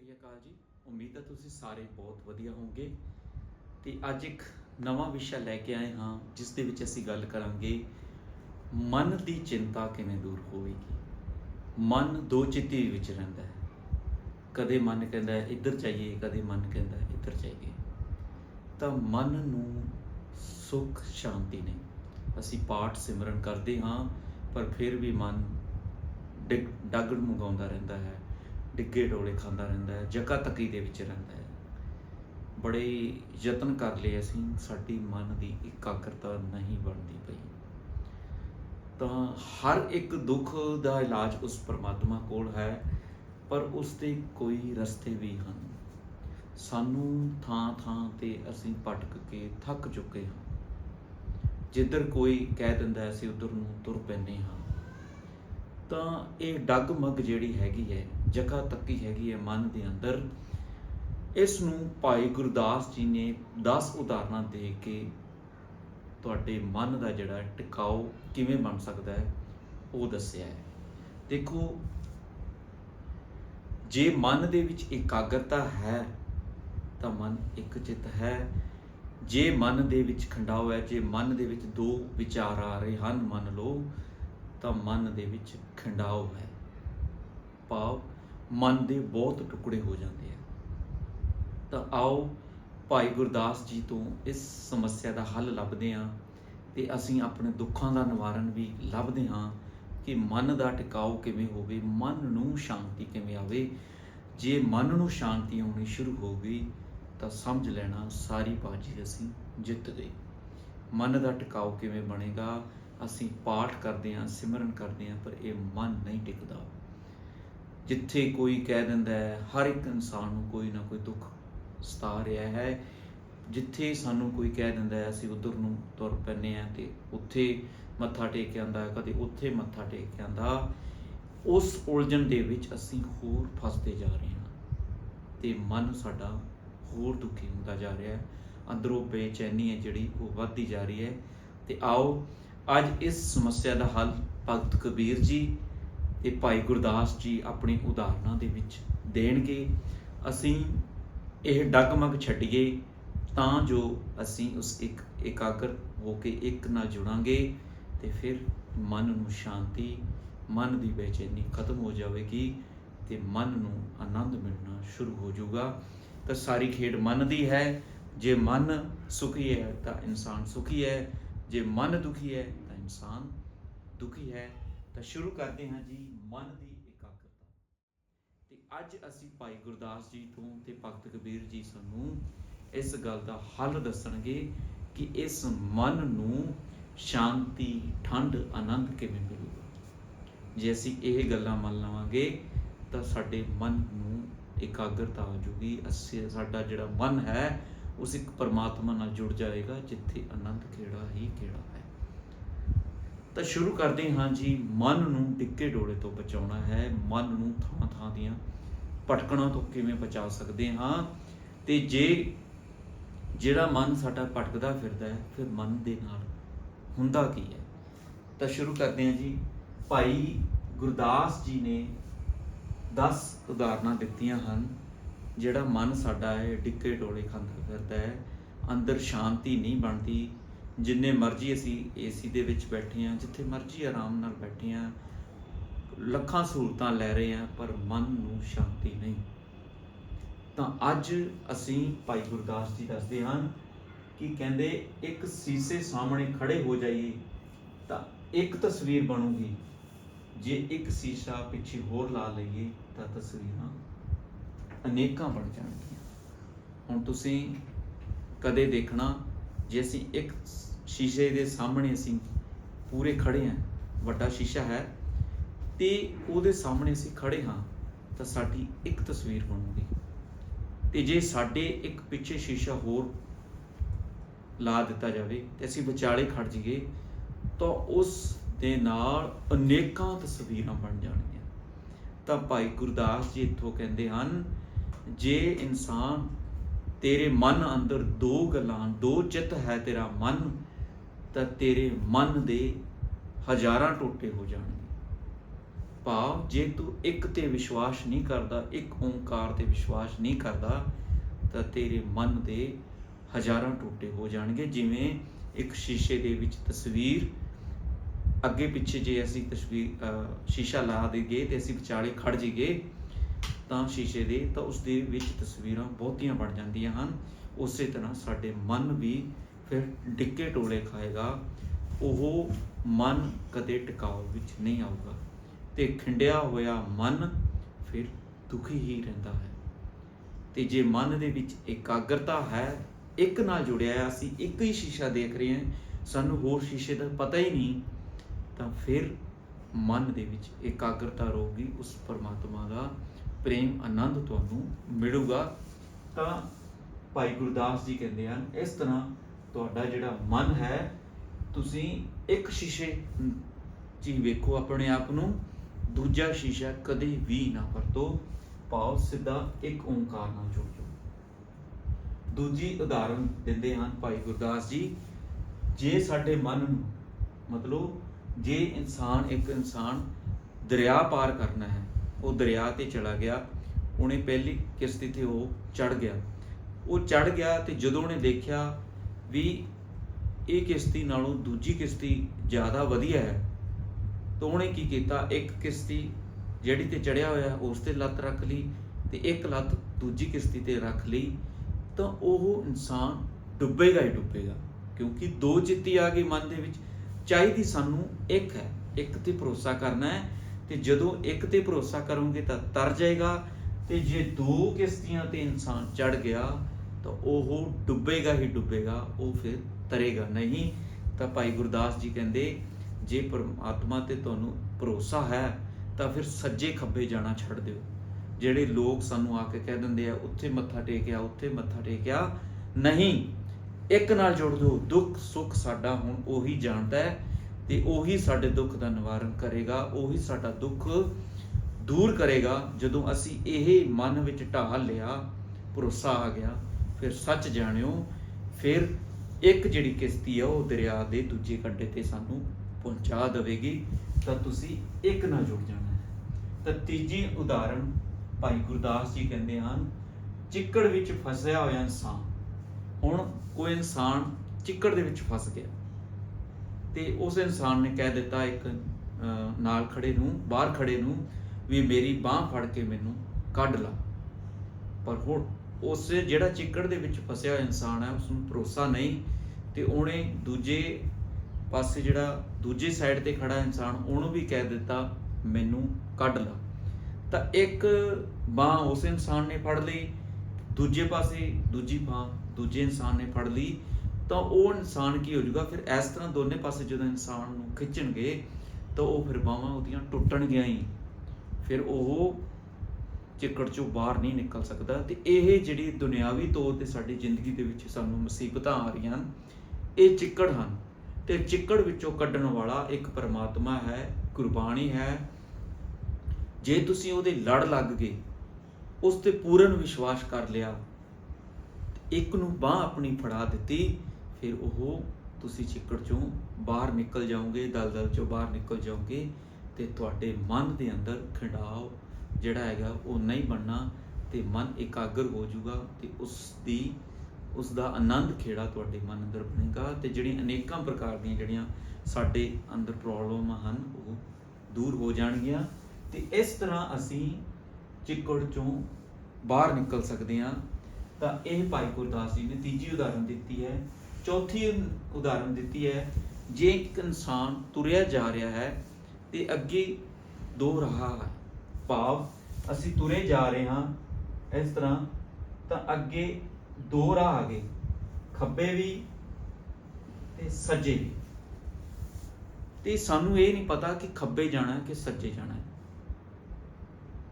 ਸ੍ਰੀ ਅਕਾਲ ਜੀ। ਉਮੀਦ ਹੈ ਤੁਸੀਂ ਸਾਰੇ ਬਹੁਤ ਵਧੀਆ ਹੋਵੋਗੇ। ਤੇ ਅੱਜ ਇੱਕ ਨਵਾਂ ਵਿਸ਼ਾ ਲੈ ਕੇ ਆਏ ਹਾਂ, ਜਿਸ ਦੇ ਵਿੱਚ ਅਸੀਂ ਗੱਲ ਕਰਾਂਗੇ, ਮਨ ਦੀ ਚਿੰਤਾ ਕਿਵੇਂ ਦੂਰ ਹੋਵੇਗੀ? ਮਨ ਦੋ ਚਿੱਤੀ ਵਿੱਚ ਰਹਿੰਦਾ ਹੈ। ਕਦੇ ਮਨ ਕਹਿੰਦਾ ਹੈ, ਇੱਧਰ ਜਾਈਏ, ਕਦੇ ਮਨ ਕਹਿੰਦਾ ਹੈ, ਇੱਧਰ ਜਾਈਏ। ਤਾਂ ਮਨ ਨੂੰ ਸੁੱਖ, ਸ਼ਾਂਤੀ ਨਹੀਂ। ਅਸੀਂ ਪਾਠ ਸਿਮਰਨ ਕਰਦੇ ਹਾਂ, ਪਰ ਫਿਰ ਵੀ ਮਨ ਡਿੱਗ ਡਾਗੜ ਮੁਗਾਉਂਦਾ ਰਹਿੰਦਾ ਹੈ। ਡਿੱਗੇ ਡੋਲੇ ਖਾਂਦਾ ਰਹਿੰਦਾ ਹੈ ਜਕਾ ਤੱਕੀ ਦੇ ਵਿੱਚ ਰਹਿੰਦਾ ਹੈ। ਬੜੇ ਯਤਨ ਕਰ ਲਏ ਅਸੀਂ, ਸਾਡੀ ਮਨ ਦੀ ਇਕਾਗਰਤਾ ਨਹੀਂ ਬਣਦੀ ਪਈ। ਤਾਂ ਹਰ ਇੱਕ ਦੁੱਖ ਦਾ ਇਲਾਜ ਉਸ ਪਰਮਾਤਮਾ ਕੋਲ ਹੈ, ਪਰ ਉਸ ਦੇ ਕੋਈ ਰਸਤੇ ਵੀ ਹਨ। ਸਾਨੂੰ ਥਾਂ ਥਾਂ ਤੇ ਅਸੀਂ ਭਟਕ ਕੇ ਥੱਕ ਚੁੱਕੇ ਹਾਂ। ਜਿੱਧਰ ਕੋਈ ਕਹਿ ਦਿੰਦਾ ਅਸੀਂ ਉਧਰ ਨੂੰ ਤੁਰ ਪੈਂਦੇ ਹਾਂ। ਤਾਂ ਇਹ ਡੱਗ ਮੱਗ ਜਿਹੜੀ ਹੈਗੀ ਹੈ ਜਗ੍ਹਾ ਤੱਕੀ ਹੈਗੀ ਹੈ ਮਨ ਦੇ ਅੰਦਰ। ਇਸ ਨੂੰ ਭਾਈ ਗੁਰਦਾਸ ਜੀ ਨੇ 10 ਉਦਾਹਰਨਾਂ ਦੇ ਕੇ ਤੁਹਾਡੇ ਮਨ ਦਾ ਜਿਹੜਾ ਟਿਕਾਓ ਕਿਵੇਂ ਬਣ ਸਕਦਾ ਹੈ, ਉਹ ਦੱਸਿਆ ਹੈ। ਦੇਖੋ, ਜੇ ਮਨ ਦੇ ਵਿੱਚ ਇਕਾਗਰਤਾ ਹੈ, ਤਾਂ ਮਨ ਇੱਕ ਚਿੱਤ ਹੈ। ਜੇ ਮਨ ਦੇ ਵਿੱਚ ਖੰਡਾਓ ਹੈ, ਜੇ ਮਨ ਦੇ ਵਿੱਚ ਦੋ ਵਿਚਾਰ ਆ ਰਹੇ ਹਨ, ਮੰਨ ਲਓ, ਤਾਂ ਮਨ ਦੇ ਵਿੱਚ ਖੰਡਾਓ ਹੈ। ਭਾਵ ਮਨ ਦੇ ਬਹੁਤ ਟੁਕੜੇ ਹੋ ਜਾਂਦੇ ਆ। ਤਾਂ ਆਓ ਭਾਈ ਗੁਰਦਾਸ ਜੀ ਤੋਂ ਇਸ ਸਮੱਸਿਆ ਦਾ ਹੱਲ ਲੱਭਦੇ ਹਾਂ ਤੇ ਅਸੀਂ ਆਪਣੇ ਦੁੱਖਾਂ ਦਾ ਨਿਵਾਰਨ ਵੀ ਲੱਭਦੇ ਹਾਂ ਕਿ ਮਨ ਦਾ ਟਿਕਾਓ ਕਿਵੇਂ ਹੋਵੇ, ਮਨ ਨੂੰ ਸ਼ਾਂਤੀ ਕਿਵੇਂ ਆਵੇ। ਜੇ ਮਨ ਨੂੰ ਸ਼ਾਂਤੀ ਆਉਣੀ ਸ਼ੁਰੂ ਹੋ ਗਈ ਤਾਂ ਸਮਝ ਲੈਣਾ ਸਾਰੀ ਬਾਜੀ ਅਸੀਂ ਜਿੱਤ ਗਏ। ਮਨ ਦਾ ਟਿਕਾਓ ਕਿਵੇਂ ਬਣੇਗਾ, ਅਸੀਂ ਪਾਠ ਕਰਦੇ ਹਾਂ, ਸਿਮਰਨ ਕਰਦੇ ਹਾਂ, ਪਰ ਇਹ ਮਨ ਨਹੀਂ ਟਿਕਦਾ। ਜਿੱਥੇ ਕੋਈ ਕਹਿ ਦਿੰਦਾ ਹੈ, ਹਰ ਇੱਕ ਇਨਸਾਨ ਨੂੰ ਕੋਈ ਨਾ ਕੋਈ ਦੁੱਖ ਸਤਾ ਰਿਹਾ ਹੈ। ਜਿੱਥੇ ਸਾਨੂੰ ਕੋਈ ਕਹਿ ਦਿੰਦਾ ਹੈ, ਅਸੀਂ ਉਧਰ ਨੂੰ ਤੁਰ ਪੈਂਦੇ ਆ ਤੇ ਉੱਥੇ ਮੱਥਾ ਟੇਕ ਕੇ ਆਂਦਾ ਕਦੇ ਉੱਥੇ ਮੱਥਾ ਟੇਕ ਕੇ ਆਂਦਾ ਉਸ ਉਲਝਣ ਦੇ ਵਿੱਚ ਅਸੀਂ ਹੋਰ ਫਸਦੇ ਜਾ ਰਹੇ ਹਾਂ ਤੇ ਮਨ ਸਾਡਾ ਹੋਰ ਦੁਖੀ ਹੁੰਦਾ ਜਾ ਰਿਹਾ ਹੈ। ਅੰਦਰੋਂ ਬੇਚੈਨੀ ਹੈ ਜਿਹੜੀ, ਉਹ ਵੱਧਦੀ ਜਾ ਰਹੀ ਹੈ। ਤੇ ਆਓ, ਅੱਜ ਇਸ ਸਮੱਸਿਆ ਦਾ ਹੱਲ ਭਗਤ ਕਬੀਰ ਜੀ ਤੇ ਭਾਈ ਗੁਰਦਾਸ ਜੀ ਆਪਣੀ ਉਦਾਹਰਨਾਂ ਦੇ ਵਿੱਚ ਦੇਣਗੇ, ਅਸੀਂ ਇਹ ਡਗਮਗ ਛੱਡੀਏ, ਤਾਂ ਜੋ ਅਸੀਂ ਉਸ ਇੱਕ ਇਕਾਗਰ ਹੋ ਕੇ ਇੱਕ ਨਾਲ ਜੁੜਾਂਗੇ ਤੇ ਫਿਰ ਮਨ ਨੂੰ ਸ਼ਾਂਤੀ, ਮਨ ਦੀ ਬੇਚੈਨੀ ਖਤਮ ਹੋ ਜਾਵੇਗੀ ਤੇ ਮਨ ਨੂੰ ਆਨੰਦ ਮਿਲਣਾ ਸ਼ੁਰੂ ਹੋ ਜਾਊਗਾ। ਤਾਂ ਸਾਰੀ ਖੇਡ ਮਨ ਦੀ ਹੈ। ਜੇ ਮਨ ਸੁਖੀ ਹੈ ਤਾਂ ਇਨਸਾਨ ਸੁਖੀ ਹੈ। ਜੇ ਮਨ ਦੁਖੀ ਹੈ ਤਾਂ ਇਨਸਾਨ ਦੁਖੀ ਹੈ। ਤਾਂ ਸ਼ੁਰੂ ਕਰਦੇ ਹਾਂ ਜੀ ਮਨ ਦੀ ਇਕਾਗਰਤਾ। ਤੇ ਅੱਜ ਅਸੀਂ ਭਾਈ ਗੁਰਦਾਸ ਜੀ ਤੋਂ ਤੇ ਭਗਤ ਕਬੀਰ ਜੀ ਸਾਨੂੰ ਇਸ ਗੱਲ ਦਾ ਹੱਲ ਦੱਸਣਗੇ ਕਿ ਇਸ ਮਨ ਨੂੰ ਸ਼ਾਂਤੀ, ਠੰਡ, ਆਨੰਦ ਕਿਵੇਂ ਮਿਲੂਗਾ। ਜੇ ਅਸੀਂ ਇਹ ਗੱਲਾਂ ਮੰਨ ਲਵਾਂਗੇ, ਤਾਂ ਸਾਡੇ ਮਨ ਨੂੰ ਇਕਾਗਰਤਾ ਆ ਜੂਗੀ। ਅਸੀਂ, ਸਾਡਾ ਜਿਹੜਾ ਮਨ ਹੈ, ਉਸ ਇੱਕ ਪਰਮਾਤਮਾ ਨਾਲ ਜੁੜ ਜਾਏਗਾ, ਜਿੱਥੇ ਆਨੰਦ ਕਿਹੜਾ ਹੀ ਕਿਹੜਾ ਤਾਂ ਸ਼ੁਰੂ ਕਰਦੇ ਹਾਂ ਜੀ, ਮਨ ਨੂੰ ਟਿੱਕੇ ਡੋਲੇ ਤੋਂ ਬਚਾਉਣਾ ਹੈ। ਮਨ ਨੂੰ ਥਾਂ ਥਾਂ ਦੀਆਂ ਭਟਕਣਾਂ ਤੋਂ ਕਿਵੇਂ ਬਚਾ ਸਕਦੇ ਹਾਂ? ਤੇ ਜੇ ਜਿਹੜਾ ਮਨ ਸਾਡਾ ਭਟਕਦਾ ਫਿਰਦਾ ਹੈ, ਫਿਰ ਮਨ ਦੇ ਨਾਲ ਹੁੰਦਾ ਕੀ ਹੈ? ਤਾਂ ਸ਼ੁਰੂ ਕਰਦੇ ਹਾਂ ਜੀ। ਭਾਈ ਗੁਰਦਾਸ ਜੀ ਨੇ 10 ਉਦਾਹਰਨਾਂ ਦਿੱਤੀਆਂ ਹਨ, ਜਿਹੜਾ ਮਨ ਸਾਡਾ ਹੈ ਡਿੱਕੇ ਡੋਲੇ ਖਾਂਦਾ ਫਿਰਦਾ ਹੈ। ਅੰਦਰ ਸ਼ਾਂਤੀ ਨਹੀਂ ਬਣਦੀ। ਜਿੰਨੇ ਮਰਜ਼ੀ ਅਸੀਂ ਏਸੀ ਦੇ ਵਿੱਚ ਬੈਠੇ ਹਾਂ, ਜਿੱਥੇ ਮਰਜ਼ੀ ਆਰਾਮ ਨਾਲ ਬੈਠੇ ਹਾਂ, ਲੱਖਾਂ ਸਹੂਲਤਾਂ ਲੈ ਰਹੇ ਹਾਂ, ਪਰ ਮਨ ਨੂੰ ਸ਼ਾਂਤੀ ਨਹੀਂ। ਤਾਂ ਅੱਜ ਅਸੀਂ ਭਾਈ ਗੁਰਦਾਸ ਜੀ ਦੱਸਦੇ ਹਨ ਕਿ ਕਹਿੰਦੇ ਇੱਕ ਸੀਸੇ ਸਾਹਮਣੇ ਖੜੇ ਹੋ ਜਾਈਏ, ਤਾਂ ਇੱਕ ਤਸਵੀਰ ਬਣੂਗੀ। ਜੇ ਇੱਕ ਸ਼ੀਸ਼ਾ ਪਿੱਛੇ ਹੋਰ ਲਾ ਲਈਏ, ਤਾਂ ਤਸਵੀਰਾਂ ਅਨੇਕਾਂ ਬਣ ਜਾਣਗੀਆਂ। ਹੁਣ ਤੁਸੀਂ ਕਦੇ ਦੇਖਣਾ, ਜੇ ਅਸੀਂ ਇੱਕ ਸ਼ੀਸ਼ੇ ਦੇ ਸਾਹਮਣੇ ਅਸੀਂ ਪੂਰੇ ਖੜੇ ਹਾਂ, ਵੱਡਾ ਸ਼ੀਸ਼ਾ ਹੈ ਤੇ ਉਹਦੇ ਸਾਹਮਣੇ ਅਸੀਂ ਖੜੇ ਹਾਂ ਤਾਂ ਸਾਡੀ ਇੱਕ ਤਸਵੀਰ ਬਣੂਗੀ। ਤੇ ਜੇ ਸਾਡੇ ਇੱਕ ਪਿੱਛੇ ਸ਼ੀਸ਼ਾ ਹੋਰ ਲਾ ਦਿੱਤਾ ਜਾਵੇ ਤੇ ਅਸੀਂ ਵਿਚਾਲੇ ਖੜ ਜਾਈਏ ਤਾਂ ਉਸ ਦੇ ਨਾਲ ਅਨੇਕਾਂ ਤਸਵੀਰਾਂ ਬਣ ਜਾਣਗੀਆਂ। ਤਾਂ ਭਾਈ ਗੁਰਦਾਸ ਜੀ ਇੱਥੋਂ ਕਹਿੰਦੇ ਹਨ, ਜੇ ਇਨਸਾਨ ਤੇਰੇ ਮਨ ਅੰਦਰ ਦੋ ਗੱਲਾਂ, ਦੋ ਚਿੱਤ ਹੈ ਤੇਰਾ ਮਨ ਤਾਂ ਤੇਰੇ ਮਨ ਦੇ ਹਜ਼ਾਰਾਂ ਟੋਟੇ ਹੋ ਜਾਣਗੇ। ਭਾਵ, ਜੇ ਤੂੰ ਇੱਕ ਤੇ ਵਿਸ਼ਵਾਸ ਨਹੀਂ ਕਰਦਾ, ਇੱਕ ਓੰਕਾਰ ਤੇ ਵਿਸ਼ਵਾਸ ਨਹੀਂ ਕਰਦਾ, ਤਾਂ ਤੇਰੇ ਮਨ ਦੇ ਹਜ਼ਾਰਾਂ ਟੋਟੇ ਹੋ ਜਾਣਗੇ। ਜਿਵੇਂ ਇੱਕ ਸ਼ੀਸ਼ੇ ਦੇ ਵਿੱਚ ਤਸਵੀਰ, ਅੱਗੇ ਪਿੱਛੇ ਜੇ ਅਸੀਂ ਤਸਵੀਰ ਸ਼ੀਸ਼ਾ ਲਾ ਦੇਈਏ ਤੇ ਅਸੀਂ ਵਿਚਾਲੇ ਖੜ ਜਾਈਏ ਤਾਂ ਸ਼ੀਸ਼ੇ ਦੇ, ਤਾਂ ਉਸ ਦੇ ਵਿੱਚ ਤਸਵੀਰਾਂ ਬਹੁਤੀਆਂ ਬਣ ਜਾਂਦੀਆਂ ਹਨ। ਉਸੇ ਤਰ੍ਹਾਂ ਸਾਡੇ ਮਨ ਵੀ ਫਿਰ ਡਿੱਕੇ ਟੋਲੇ ਖਾਏਗਾ, ਉਹ ਮਨ ਕਦੇ ਟਿਕਾਉ ਵਿੱਚ ਨਹੀਂ ਆਊਗਾ। ਤੇ ਖਿੰਡਿਆ ਹੋਇਆ ਮਨ ਫਿਰ ਦੁਖੀ ਹੀ ਰਹਿੰਦਾ ਹੈ। ਤੇ ਜੇ ਮਨ ਦੇ ਵਿੱਚ ਇਕਾਗਰਤਾ ਹੈ, ਇੱਕ ਨਾਲ ਜੁੜਿਆ ਅਸੀਂ ਇੱਕ ਹੀ ਸ਼ੀਸ਼ਾ ਦੇਖ ਰਹੇ ਹਾਂ, ਸਾਨੂੰ ਹੋਰ ਸ਼ੀਸ਼ੇ ਦਾ ਪਤਾ ਹੀ ਨਹੀਂ, ਤਾਂ ਫਿਰ ਮਨ ਦੇ ਵਿੱਚ ਇਕਾਗਰਤਾ ਰਹੂਗੀ, ਉਸ ਪਰਮਾਤਮਾ ਦਾ ਪ੍ਰੇਮ ਆਨੰਦ ਤੁਹਾਨੂੰ ਮਿਲੂਗਾ। ਤਾਂ ਭਾਈ ਗੁਰਦਾਸ ਜੀ ਕਹਿੰਦੇ ਹਨ, ਇਸ ਤਰ੍ਹਾਂ ਤੁਹਾਡਾ ਜਿਹੜਾ ਮਨ ਹੈ, ਤੁਸੀਂ ਇੱਕ ਸ਼ੀਸ਼ੇ 'ਚ ਹੀ ਵੇਖੋ ਆਪਣੇ ਆਪ ਨੂੰ, ਦੂਜਾ ਸ਼ੀਸ਼ਾ ਕਦੇ ਵੀ ਨਾ ਵਰਤੋ ਭਾਵ ਸਿੱਧਾ ਇੱਕ ਓੰਕਾਰ ਨਾਲ ਜੁੜ ਜਾਓ। ਦੂਜੀ ਉਦਾਹਰਨ ਦਿੰਦੇ ਹਨ ਭਾਈ ਗੁਰਦਾਸ ਜੀ, ਜੇ ਸਾਡੇ ਮਨ ਨੂੰ, ਮਤਲਬ ਜੇ ਇਨਸਾਨ ਇੱਕ ਇਨਸਾਨ ਦਰਿਆ ਪਾਰ ਕਰਨਾ ਹੈ, ਉਹ ਦਰਿਆ ਤੇ ਚਲਾ ਗਿਆ, ਉਹਨੇ ਪਹਿਲੀ ਕਿਸ਼ਤੀ ਤੇ ਉਹ ਚੜ ਗਿਆ। ਉਹ ਚੜ ਗਿਆ ਤੇ ਜਦੋਂ ਉਹਨੇ ਦੇਖਿਆ ਵੀ ਇਹ ਕਿਸ਼ਤੀ ਨਾਲੋਂ ਦੂਜੀ ਕਿਸ਼ਤੀ ਜ਼ਿਆਦਾ ਵਧੀਆ ਹੈ, ਤਾਂ ਉਹਨੇ ਕੀ ਕੀਤਾ? ਇੱਕ ਕਿਸ਼ਤੀ ਜਿਹੜੀ ਤੇ ਚੜਿਆ ਹੋਇਆ, ਉਸ ਤੇ ਲੱਤ ਰੱਖ ਲਈ ਤੇ ਇੱਕ ਲੱਤ ਦੂਜੀ ਕਿਸ਼ਤੀ ਤੇ ਰੱਖ ਲਈ, ਤਾਂ ਉਹ ਇਨਸਾਨ ਡੁੱਬੇਗਾ ਹੀ ਡੁੱਬੇਗਾ, ਕਿਉਂਕਿ ਦੋ ਚਿੱਤੀ ਆ ਗਈ ਮਨ ਦੇ ਵਿੱਚ। ਚਾਹੀਦੀ ਸਾਨੂੰ ਇੱਕ ਹੈ, ਇੱਕ ਤੇ ਭਰੋਸਾ ਕਰਨਾ ਹੈ, ਤੇ ਜਦੋਂ ਇੱਕ ਤੇ ਭਰੋਸਾ ਕਰੋਗੇ ਤਾਂ ਤਰ ਜਾਏਗਾ, ਤੇ ਜੇ ਦੋ ਕਿਸ਼ਤੀਆਂ ਤੇ ਇਨਸਾਨ ਚੜ ਗਿਆ ਤਾਂ ਉਹ ਡੁੱਬੇਗਾ ਹੀ ਡੁੱਬੇਗਾ, ਉਹ ਫਿਰ ਤਰੇਗਾ। ਨਹੀਂ ਤਾਂ ਭਾਈ ਗੁਰਦਾਸ ਜੀ ਕਹਿੰਦੇ, ਜੇ ਪਰਮਾਤਮਾ ਤੇ ਤੁਹਾਨੂੰ ਭਰੋਸਾ ਹੈ, ਤਾਂ ਫਿਰ ਸੱਜੇ ਖੱਬੇ ਜਾਣਾ ਛੱਡ ਦਿਓ। ਜਿਹੜੇ ਲੋਕ ਸਾਨੂੰ ਆ ਕੇ ਕਹਿ ਦਿੰਦੇ ਆ, ਉੱਥੇ ਮੱਥਾ ਟੇਕਿਆ ਉੱਥੇ ਮੱਥਾ ਟੇਕਿਆ ਨਹੀਂ, ਇੱਕ ਨਾਲ ਜੁੜ ਦਿਓ ਦੁੱਖ ਸੁੱਖ ਸਾਡਾ ਹੁਣ ਉਹੀ ਜਾਣਦਾ ਹੈ ਤੇ ਉਹੀ ਸਾਡੇ ਦੁੱਖ ਦਾ ਨਿਵਾਰਨ ਕਰੇਗਾ, ਉਹੀ ਸਾਡਾ ਦੁੱਖ ਦੂਰ ਕਰੇਗਾ। ਜਦੋਂ ਅਸੀਂ ਇਹ ਮਨ ਵਿੱਚ ਢਾਲ ਲਿਆ, ਭਰੋਸਾ ਆ ਗਿਆ ਫਿਰ ਸੱਚ ਜਾਣਿਓ, ਫਿਰ ਇੱਕ ਜਿਹੜੀ ਕਿਸ਼ਤੀ ਆ ਉਹ ਦਰਿਆ ਦੇ ਦੂਜੇ ਕੰਢੇ ਤੇ ਸਾਨੂੰ ਪਹੁੰਚਾ ਦੇਵੇਗੀ, ਤਾਂ ਤੁਸੀਂ ਇੱਕ ਨਾਲ ਜੁੜ ਜਾਣਾ। ਤਾਂ ਤੀਜੀ ਉਦਾਹਰਣ ਭਾਈ ਗੁਰਦਾਸ ਜੀ ਕਹਿੰਦੇ ਹਨ, ਚਿੱਕੜ ਵਿੱਚ ਫਸਿਆ ਹੋਇਆ ਇਨਸਾਨ, ਹੁਣ ਕੋਈ ਇਨਸਾਨ ਚਿੱਕੜ ਦੇ ਵਿੱਚ ਫਸ ਗਿਆ। ਤੇ ਉਸ ਇਨਸਾਨ ਨੇ ਕਹਿ ਦਿੱਤਾ ਇੱਕ ਨਾਲ ਖੜੇ ਨੂੰ, ਬਾਹਰ ਖੜੇ ਨੂੰ, ਵੀ ਮੇਰੀ ਬਾਹ ਫੜ ਕੇ ਮੈਨੂੰ ਕੱਢ ਲਾ। ਪਰ ਹੁਣ ਉਸ ਜਿਹੜਾ ਚਿੱਕੜ ਦੇ ਵਿੱਚ ਫਸਿਆ ਹੋਇਆ ਇਨਸਾਨ ਹੈ ਉਸ ਨੂੰ ਭਰੋਸਾ ਨਹੀਂ ਤੇ ਉਹਨੇ ਦੂਜੇ ਪਾਸੇ ਜਿਹੜਾ ਦੂਜੀ ਸਾਈਡ ਤੇ ਖੜਾ ਇਨਸਾਨ, ਉਹਨੂੰ ਵੀ ਕਹਿ ਦਿੱਤਾ, ਮੈਨੂੰ ਕੱਢ ਲਾ। ਤਾਂ ਇੱਕ ਬਾਹ ਉਸ ਇਨਸਾਨ ਨੇ ਫੜ ਲਈ, ਦੂਜੇ ਪਾਸੇ ਦੂਜੀ ਬਾਹ ਦੂਜੇ ਇਨਸਾਨ ਨੇ ਫੜ ਲਈ, ਤਾਂ ਉਹ ਇਨਸਾਨ ਕੀ ਹੋ ਜਾਊਗਾ? ਫਿਰ ਇਸ ਤਰ੍ਹਾਂ ਦੋਨੇ ਪਾਸੇ ਜਦੋਂ ਇਨਸਾਨ ਨੂੰ ਖਿੱਚਣਗੇ, ਤਾਂ ਉਹ ਫਿਰ ਬਾਹਾਂ ਉਹਦੀਆਂ ਟੁੱਟਣਗੀਆਂ ਹੀ। ਫਿਰ ਉਹ ਚਿੱਕੜ ਚੋਂ ਬਾਹਰ ਨਹੀਂ ਨਿਕਲ ਸਕਦਾ ਤੇ ਇਹ ਜਿਹੜੀ ਦੁਨਿਆਵੀ ਤੌਰ ਤੇ ਸਾਡੀ ਜ਼ਿੰਦਗੀ ਦੇ ਵਿੱਚ ਸਾਨੂੰ ਮੁਸੀਬਤਾਂ ਆ ਰਹੀਆਂ ਹਨ, ਇਹ ਚਿੱਕੜ ਹਨ। ਤੇ ਚਿੱਕੜ ਵਿੱਚੋਂ ਕੱਢਣ ਵਾਲਾ ਇੱਕ ਪਰਮਾਤਮਾ ਹੈ, ਗੁਰਬਾਣੀ ਹੈ। ਜੇ ਤੁਸੀਂ ਉਹਦੇ ਲੜ ਲੱਗ ਗਏ, ਉਸ ਤੇ ਪੂਰਨ ਵਿਸ਼ਵਾਸ ਕਰ ਲਿਆ, ਇੱਕ ਨੂੰ ਬਾਹ ਆਪਣੀ ਫੜਾ ਦਿੱਤੀ, ਫਿਰ ਉਹ ਤੁਸੀਂ ਚਿੱਕੜ ਚੋਂ ਬਾਹਰ ਨਿਕਲ ਜਾਓਗੇ, ਦਲਦਲ ਚੋਂ ਬਾਹਰ ਨਿਕਲ ਜਾਓਗੇ ਤੇ ਤੁਹਾਡੇ ਮਨ ਦੇ ਅੰਦਰ ਖਿੰਡਾਵ ਜਿਹੜਾ ਹੈਗਾ, ਉਹ ਨਹੀਂ ਬਣਨਾ ਤੇ ਮਨ ਇਕਾਗਰ ਹੋ ਜਾਊਗਾ ਤੇ ਉਸ ਦੀ, ਉਸ ਦਾ ਆਨੰਦ ਖੇੜਾ ਤੁਹਾਡੇ ਮਨ ਅੰਦਰ ਬਣੇਗਾ ਤੇ ਜਿਹੜੀਆਂ ਅਨੇਕਾਂ ਪ੍ਰਕਾਰ ਦੀਆਂ ਜਿਹੜੀਆਂ ਸਾਡੇ ਅੰਦਰ ਪ੍ਰੋਬਲਮਾਂ ਹਨ, ਉਹ ਦੂਰ ਹੋ ਜਾਣਗੀਆਂ ਤੇ ਇਸ ਤਰ੍ਹਾਂ ਅਸੀਂ ਚਿੱਕੜ ਚੋਂ ਬਾਹਰ ਨਿਕਲ ਸਕਦੇ ਹਾਂ। ਤਾਂ ਇਹ ਭਾਈ ਗੁਰਦਾਸ ਜੀ ਨੇ ਤੀਜੀ ਉਦਾਹਰਨ ਦਿੱਤੀ ਹੈ, ਚੌਥੀ ਉਦਾਹਰਨ ਦਿੱਤੀ ਹੈ, ਜੇ ਇੱਕ ਇਨਸਾਨ ਤੁਰਿਆ ਜਾ ਰਿਹਾ ਹੈ ਤੇ ਅੱਗੇ ਦੋ ਰਾਹ ਹੈ ਭਾਵ ਅਸੀਂ ਤੁਰੇ ਜਾ ਰਹੇ ਹਾਂ ਇਸ ਤਰ੍ਹਾਂ, ਤਾਂ ਅੱਗੇ ਦੋ ਰਾਹ ਆ ਗਏ, ਖੱਬੇ ਵੀ ਤੇ ਸੱਜੇ ਵੀ। ਤੇ ਸਾਨੂੰ ਇਹ ਨਹੀਂ ਪਤਾ ਕਿ ਖੱਬੇ ਜਾਣਾ ਕਿ ਸੱਜੇ ਜਾਣਾ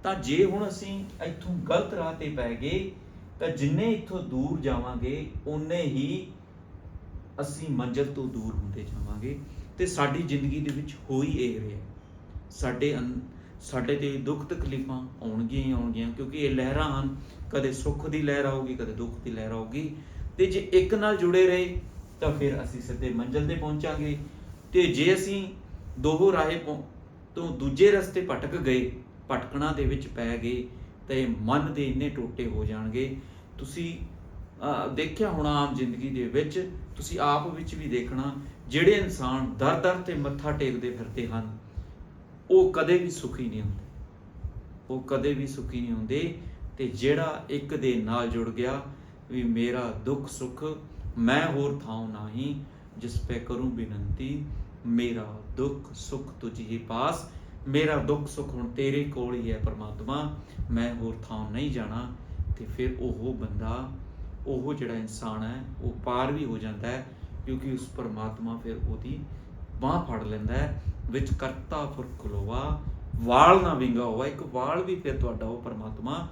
ਤਾਂ ਜੇ ਹੁਣ ਅਸੀਂ ਇੱਥੋਂ ਗਲਤ ਰਾਹ ਤੇ ਪੈ ਗਏ, ਤਾਂ ਜਿੰਨੇ ਇੱਥੋਂ ਦੂਰ ਜਾਵਾਂਗੇ, ਓਨੇ ਹੀ ਅਸੀਂ ਮੰਜ਼ਿਲ ਤੋਂ ਦੂਰ ਹੁੰਦੇ ਜਾਵਾਂਗੇ। ਤੇ ਸਾਡੀ ਜ਼ਿੰਦਗੀ ਦੇ ਵਿੱਚ ਹੋਈ ਇਹ ਰਿਹਾ। ਸਾਡੇ ਅੰ- ਸਾਡੇ ਤੇ ਦੁੱਖ ਤਕਲੀਫਾਂ ਆਉਣਗੀਆਂ ਹੀ ਆਉਣਗੀਆਂ, ਕਿਉਂਕਿ ਇਹ ਲਹਿਰਾਂ ਹਨ। ਕਦੇ ਸੁੱਖ ਦੀ ਲਹਿਰ ਆਊਗੀ, ਕਦੇ ਦੁੱਖ ਦੀ ਲਹਿਰ ਆਊਗੀ। ਤੇ ਜੇ ਇੱਕ ਨਾਲ ਜੁੜੇ ਰਹੇ, ਤਾਂ ਫਿਰ ਅਸੀਂ ਸਿੱਧੇ ਮੰਜ਼ਿਲ ਤੇ ਪਹੁੰਚਾਂਗੇ। ਤੇ ਜੇ ਅਸੀਂ ਦੋਹੋ ਰਾਹੇ ਪਹੁੰ- ਤੋਂ ਦੂਜੇ ਰਸਤੇ ਭਟਕ ਗਏ, ਭਟਕਣਾ ਦੇ ਵਿੱਚ ਪੈ ਗਏ, ਤਾਂ ਇਹ ਮਨ ਦੇ ਇੰਨੇ ਟੋਟੇ ਹੋ ਜਾਣਗੇ। ਤੁਸੀਂ ਦੇਖਿਆ ਹੋਣਾ ਆਮ ਜ਼ਿੰਦਗੀ ਦੇ ਵਿੱਚ, ਤੁਸੀਂ ਆਪ ਵਿੱਚ ਵੀ ਦੇਖਣਾ, ਜਿਹੜੇ ਇਨਸਾਨ ਦਰ-ਦਰ ਤੇ ਮੱਥਾ ਟੇਕਦੇ ਫਿਰਦੇ ਹਨ ਉਹ ਕਦੇ ਵੀ ਸੁਖੀ ਨਹੀਂ ਹੁੰਦੇ। ਉਹ ਕਦੇ ਵੀ ਸੁਖੀ ਨਹੀਂ ਹੁੰਦੇ ਤੇ ਜਿਹੜਾ ਇੱਕ ਦੇ ਨਾਲ ਜੁੜ ਗਿਆ ਵੀ ਮੇਰਾ ਦੁੱਖ ਸੁੱਖ ਮੈਂ ਹੋਰ ਥਾਉ ਨਹੀਂ ਜਿਸ ਪੈ ਕਰੂੰ ਬੇਨਤੀ, ਮੇਰਾ ਦੁੱਖ ਸੁੱਖ ਤੁਝ ਹੀ ਪਾਸ, ਮੇਰਾ ਦੁੱਖ ਸੁੱਖ ਹੁਣ ਤੇਰੇ ਕੋਲ ਹੀ ਹੈ ਪਰਮਾਤਮਾ, ਮੈਂ ਹੋਰ ਥਾਉ ਨਹੀਂ ਜਾਣਾ। ਤੇ ਫਿਰ ਉਹ ਬੰਦਾ, ਉਹ ਜਿਹੜਾ ਇਨਸਾਨ ਹੈ, ਉਹ ਪਾਰ ਵੀ ਹੋ ਜਾਂਦਾ ਹੈ, ਕਿਉਂਕਿ ਉਸ ਪਰਮਾਤਮਾ ਫਿਰ ਉਹਦੀ ਬਾਹ ਫੜ ਲੈਂਦਾ ਹੈ, ਵਿੱਚ ਕਰਤਾ ਫੁਰਖ ਖਲੋਵਾ ਵਾਲ ਨਾ ਵਿੰਗਾ ਹੋਵਾ, ਇੱਕ ਵਾਲ ਵੀ ਫਿਰ ਤੁਹਾਡਾ ਉਹ ਪਰਮਾਤਮਾ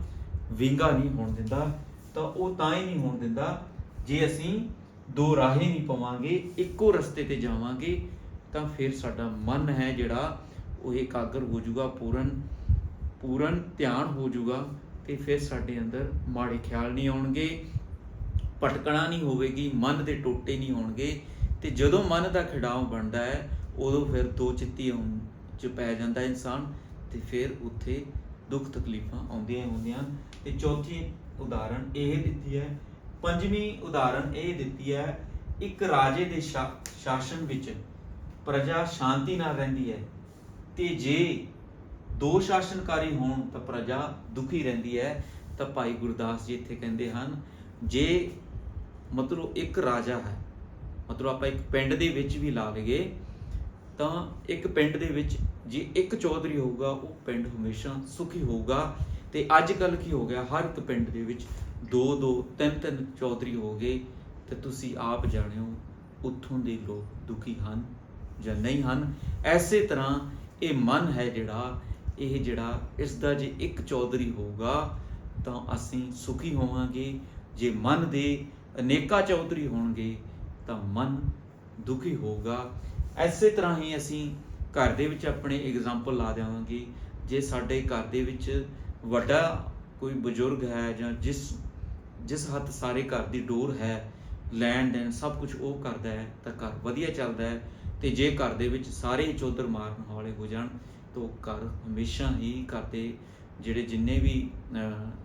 ਵਿੰਗਾ ਨਹੀਂ ਹੋਣ ਦਿੰਦਾ, ਤਾਂ ਉਹ ਤਾਂ ਹੀ ਨਹੀਂ ਹੋਣ ਦਿੰਦਾ, ਜੇ ਅਸੀਂ ਦੋ ਰਾਹੇ ਨਹੀਂ ਪਵਾਂਗੇ, ਇੱਕੋ ਰਸਤੇ ਤੇ ਜਾਵਾਂਗੇ, ਤਾਂ ਫਿਰ ਸਾਡਾ ਮਨ ਹੈ ਜਿਹੜਾ ਉਹ ਇਕਾਗਰ ਹੋ ਜਾਊਗਾ, ਪੂਰਨ ਪੂਰਨ ਧਿਆਨ ਹੋ ਜਾਊਗਾ, ਤੇ ਫਿਰ ਸਾਡੇ ਅੰਦਰ ਮਾੜੇ ਖਿਆਲ ਨਹੀਂ ਆਉਣਗੇ, ਭਟਕਣਾ ਨਹੀਂ ਹੋਵੇਗੀ ਮਨ ਦੇ ਟੋਟੇ ਨਹੀਂ ਹੋਣਗੇ ਤੇ ਜਦੋਂ ਮਨ ਦਾ ਖਿਡਾਉ ਬਣਦਾ ਹੈ, ਉਦੋਂ ਫਿਰ ਦੋ ਚਿੱਤੀ ਚ ਪੈ ਜਾਂਦਾ ਇਨਸਾਨ ਤੇ ਫਿਰ ਉੱਥੇ ਦੁੱਖ ਤਕਲੀਫਾਂ ਆਉਂਦੀਆਂ ਹੀ ਹੁੰਦੀਆਂ ਹਨ। ਤੇ ਚੌਥੀ ਉਦਾਹਰਣ ਇਹ ਦਿੱਤੀ ਹੈ, ਪੰਜਵੀਂ ਉਦਾਹਰਣ ਇਹ ਦਿੱਤੀ ਹੈ, ਇੱਕ ਰਾਜੇ ਦੇ ਸ਼ਾ- ਸ਼ਾਸਨ ਵਿੱਚ ਪ੍ਰਜਾ ਸ਼ਾਂਤੀ ਨਾਲ ਰਹਿੰਦੀ ਹੈ ਤੇ ਜੇ ਦੋ ਸ਼ਾਸਨਕਾਰੀ ਹੋਣ ਤਾਂ ਪ੍ਰਜਾ ਦੁਖੀ ਰਹਿੰਦੀ ਹੈ, ਤਾਂ ਭਾਈ ਗੁਰਦਾਸ ਜੀ ਇੱਥੇ ਕਹਿੰਦੇ ਹਨ, ਜੇ ਮਤਲਬ ਇੱਕ ਰਾਜਾ ਹੈ ਮਤਲਬ ਆਪਾਂ ਇੱਕ ਪਿੰਡ ਦੇ ਵਿੱਚ ਵੀ ਲਾ ਲਈਏ, ਤਾਂ ਇੱਕ ਪਿੰਡ ਦੇ ਵਿੱਚ ਜੇ ਇੱਕ ਚੌਧਰੀ ਹੋਊਗਾ, ਉਹ ਪਿੰਡ ਹਮੇਸ਼ਾ ਸੁਖੀ ਹੋਊਗਾ। ਤੇ ਅੱਜ ਕੱਲ ਕੀ ਹੋ ਗਿਆ? ਹਰ ਇੱਕ ਪਿੰਡ ਦੇ ਵਿੱਚ ਦੋ ਦੋ, ਤਿੰਨ ਤਿੰਨ ਚੌਧਰੀ ਹੋ ਗਏ, ਤੇ ਤੁਸੀਂ ਆਪ ਜਾਣਿਓ ਉੱਥੋਂ ਦੇ ਲੋਕ ਦੁਖੀ ਹਨ ਜਾਂ ਨਹੀਂ ਹਨ। ਐਸੇ ਤਰ੍ਹਾਂ ਇਹ ਮਨ ਹੈ ਜਿਹੜਾ, ਇਹ ਜਿਹੜਾ ਇਸ ਦਾ ਜੇ ਇੱਕ ਚੌਧਰੀ ਹੋਊਗਾ, ਤਾਂ ਅਸੀਂ ਸੁਖੀ ਹੋਵਾਂਗੇ। ਜੇ ਮਨ ਦੇ ਅਨੇਕਾਂ ਚੌਧਰੀ ਹੋਣਗੇ ਤਾਂ ਮਨ ਦੁਖੀ ਹੋਊਗਾ। ਐਸੇ ਤਰ੍ਹਾਂ ਹੀ ਅਸੀਂ ਘਰ ਦੇ ਵਿੱਚ ਆਪਣੇ ਐਗਜ਼ਾਮਪਲ ਲਾ ਦੇਵਾਂਗੇ। ਜੇ ਸਾਡੇ ਘਰ ਦੇ ਵਿੱਚ ਵੱਡਾ ਕੋਈ ਬਜ਼ੁਰਗ ਹੈ ਜਾਂ ਜਿਸ ਜਿਸ ਹੱਥ ਸਾਰੇ ਘਰ ਦੀ ਡੋਰ ਹੈ ਲੈਣ ਦੇਣ ਸਭ ਕੁਝ ਉਹ ਕਰਦਾ ਹੈ, ਤਾਂ ਘਰ ਵਧੀਆ ਚੱਲਦਾ ਹੈ। ਤੇ ਜੇ ਘਰ ਦੇ ਵਿੱਚ ਸਾਰੇ ਹੀ ਚੌਧਰ ਮਾਰਨ ਵਾਲੇ ਹੋ ਜਾਣ, ਤਾਂ ਉਹ ਘਰ ਹਮੇਸ਼ਾ ਹੀ ਘਰ ਦੇ ਜਿਹੜੇ ਜਿੰਨੇ ਵੀ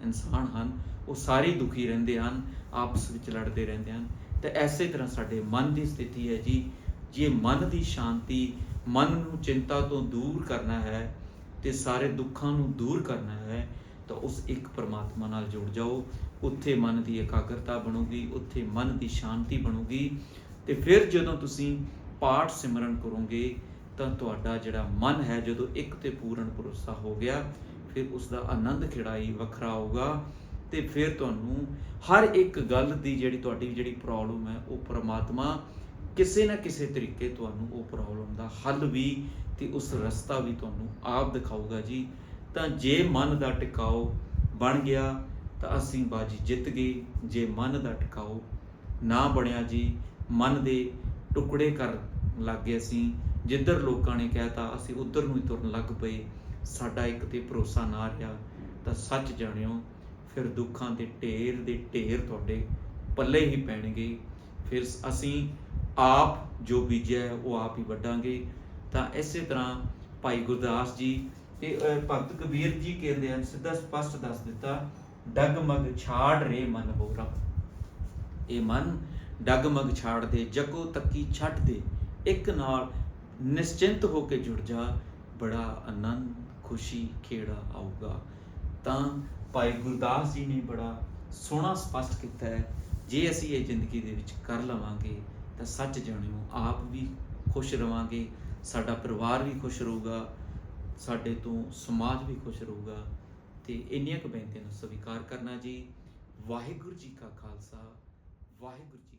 ਇਨਸਾਨ ਹਨ, ਉਹ ਸਾਰੇ ਦੁਖੀ ਰਹਿੰਦੇ ਹਨ, ਆਪਸ ਵਿੱਚ ਲੜਦੇ ਰਹਿੰਦੇ ਹਨ। ਤੇ ਐਸੇ ਤਰ੍ਹਾਂ ਸਾਡੇ ਮਨ ਦੀ ਸਥਿਤੀ ਹੈ ਜੀ। ਜੇ ਮਨ ਦੀ ਸ਼ਾਂਤੀ ਮਨ ਨੂੰ ਚਿੰਤਾ ਤੋਂ ਦੂਰ ਕਰਨਾ ਹੈ ਤੇ ਸਾਰੇ ਦੁੱਖਾਂ ਨੂੰ ਦੂਰ ਕਰਨਾ ਹੈ, ਤਾਂ ਉਸ ਇੱਕ ਪਰਮਾਤਮਾ ਨਾਲ ਜੁੜ ਜਾਓ। ਉੱਥੇ ਮਨ ਦੀ ਇਕਾਗਰਤਾ ਬਣੂਗੀ, ਉੱਥੇ ਮਨ ਦੀ ਸ਼ਾਂਤੀ ਬਣੂਗੀ। ਤੇ ਫਿਰ ਜਦੋਂ ਤੁਸੀਂ ਪਾਠ ਸਿਮਰਨ ਕਰੋਗੇ, ਤਾਂ ਤੁਹਾਡਾ ਜਿਹੜਾ ਮਨ ਹੈ, ਜਦੋਂ ਇੱਕ ਤੇ ਪੂਰਨ ਭਰੋਸਾ ਹੋ ਗਿਆ, ਫਿਰ ਉਸ ਦਾ ਆਨੰਦ ਖਿੜਾਈ ਵੱਖਰਾ ਹੋਊਗਾ। ਤੇ ਫਿਰ ਤੁਹਾਨੂੰ ਹਰ ਇੱਕ ਗੱਲ ਦੀ ਜਿਹੜੀ ਤੁਹਾਡੀ ਜਿਹੜੀ ਪ੍ਰੋਬਲਮ ਹੈ, ਉਹ ਪ੍ਰਮਾਤਮਾ ਕਿਸੇ ਨਾ ਕਿਸੇ ਤਰੀਕੇ ਤੁਹਾਨੂੰ ਉਹ ਪ੍ਰੋਬਲਮ ਦਾ ਹੱਲ ਵੀ ਤੇ ਉਸ ਰਸਤਾ ਵੀ ਤੁਹਾਨੂੰ ਆਪ ਦਿਖਾਊਗਾ ਜੀ। ਤਾਂ ਜੇ ਮਨ ਦਾ ਟਿਕਾਓ ਬਣ ਗਿਆ, ਤਾਂ ਅਸੀਂ ਬਾਜੀ ਜਿੱਤ ਗਏ। ਜੇ ਮਨ ਦਾ ਟਿਕਾਓ ਨਾ ਬਣਿਆ ਜੀ, ਮਨ ਦੇ ਟੁਕੜੇ ਕਰ ਲੱਗ ਗਏ ਅਸੀਂ। ਜਿੱਧਰ ਲੋਕਾਂ ਨੇ ਕਹਿਤਾ, ਅਸੀਂ ਉਧਰ ਨੂੰ ਹੀ ਤੁਰਨ ਲੱਗ ਪਏ। ਸਾਡਾ ਇੱਕ ਤੇ ਭਰੋਸਾ ਨਾ ਰਿਹਾ। ਤਾਂ ਸੱਚ ਜਾਣਿਓ ਫਿਰ ਦੁੱਖਾਂ ਦੇ ਢੇਰ ਦੇ ਢੇਰ ਤੁਹਾਡੇ ਪੱਲੇ ਹੀ ਪੈਣਗੇ। ਫਿਰ ਅਸੀਂ ਆਪ ਜੋ ਬੀਜਿਆ ਉਹ ਆਪ ਹੀ ਵੱਢਾਂਗੇ। ਤਾਂ ਇਸੇ ਤਰ੍ਹਾਂ ਭਾਈ ਗੁਰਦਾਸ ਜੀ ਤੇ ਅਹ, ਭਗਤ ਕਬੀਰ ਜੀ ਕਹਿੰਦੇ ਹਨ ਸਿੱਧਾ ਸਪਸ਼ਟ ਦੱਸ ਦਿੱਤਾ ਡਗਮਗ ਛਾੜ ਰੇ ਮਨ ਹੋਰਾ। ਇਹ ਮਨ ਡਗਮਗ ਛਾੜ ਦੇ ਜਗੋ ਤੱਕੀ ਛੱਡ ਦੇ। ਇੱਕ ਨਾਲ ਨਿਸ਼ਚਿੰਤ ਹੋ ਕੇ ਜੁੜ ਜਾ ਬੜਾ ਆਨੰਦ ਖੁਸ਼ੀ ਖੇੜਾ ਆਊਗਾ। ਤਾਂ ਭਾਈ ਗੁਰਦਾਸ ਜੀ ਨੇ ਬੜਾ ਸੋਹਣਾ ਸਪਸ਼ਟ ਕੀਤਾ ਹੈ, ਜੇ ਅਸੀਂ ਇਹ ਜ਼ਿੰਦਗੀ ਦੇ ਵਿੱਚ ਕਰ ਲਵਾਂਗੇ, ਤਾਂ ਸੱਚ ਜਾਣਿਓ, ਆਪ ਵੀ ਖੁਸ਼ ਰਵਾਂਗੇ, ਸਾਡਾ ਪਰਿਵਾਰ ਵੀ ਖੁਸ਼ ਰਹੂਗਾ, ਸਾਡੇ ਤੋਂ ਸਮਾਜ ਵੀ ਖੁਸ਼ ਰਹੂਗਾ। ਤੇ ਇੰਨੀਆਂ ਕੁ ਬੇਨਤੀਆਂ ਨੂੰ ਸਵੀਕਾਰ ਕਰਨਾ ਜੀ। ਵਾਹਿਗੁਰੂ ਜੀ ਕਾ ਖਾਲਸਾ, ਵਾਹਿਗੁਰੂ ਜੀ